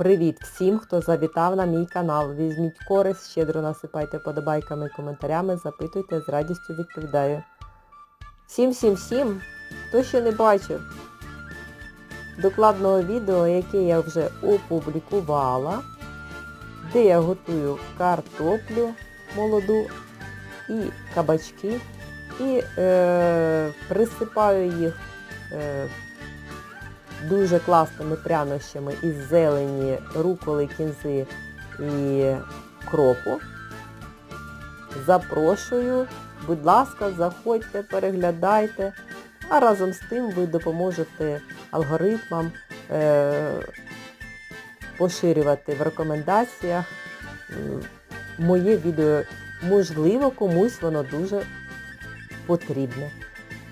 Привіт всім, хто завітав на мій канал. Візьміть користь, щедро насипайте подобайками і коментарями, запитуйте, з радістю відповідаю. Всім всім всім, хто ще не бачив докладного відео, яке я вже опублікувала, де я готую картоплю молоду і кабачки і е, присипаю їх е, дуже класними прянощами із зелені, руколи, кінзи і кропу. Запрошую, будь ласка, заходьте, переглядайте, а разом з тим ви допоможете алгоритмам е, поширювати в рекомендаціях моє відео. Можливо, комусь воно дуже потрібне.